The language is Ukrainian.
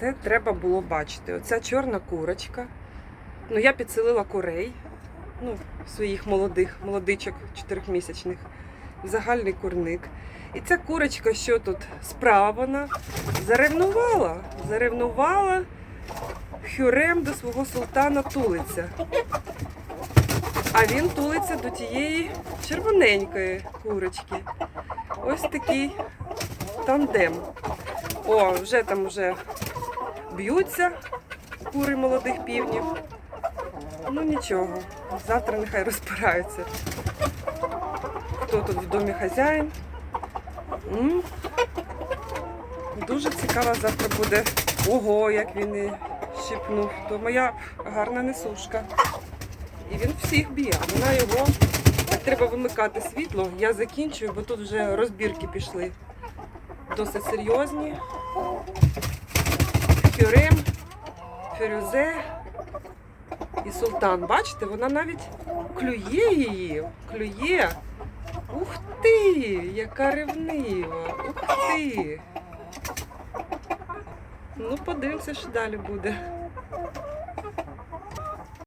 Це треба було бачити. Оця чорна курочка. Ну, я підселила курей, ну, своїх молодих, молодичок чотирьохмісячних, в загальний курник. І ця курочка, що тут справа вона заревнувала. Заревнувала Хюрем до свого султана тулиться. А він тулиться до тієї червоненької курочки. Ось такий тандем. О, вже там вже б'ються кури молодих півнів. Ну нічого, завтра нехай розпираються. Хто тут в домі хазяїн? М? Дуже цікаво завтра буде. Ого, як він і щипнув. То моя гарна несушка. І він всіх б'є. Вона його. Треба вимикати світло. Я закінчую, бо тут вже розбірки пішли. Досить серйозні. Хюрем, Ферюзе і Султан. Бачите, вона навіть клює її. Клює. Ух ти! Яка ревнива! Ух ти! Ну, подивимося, що далі буде.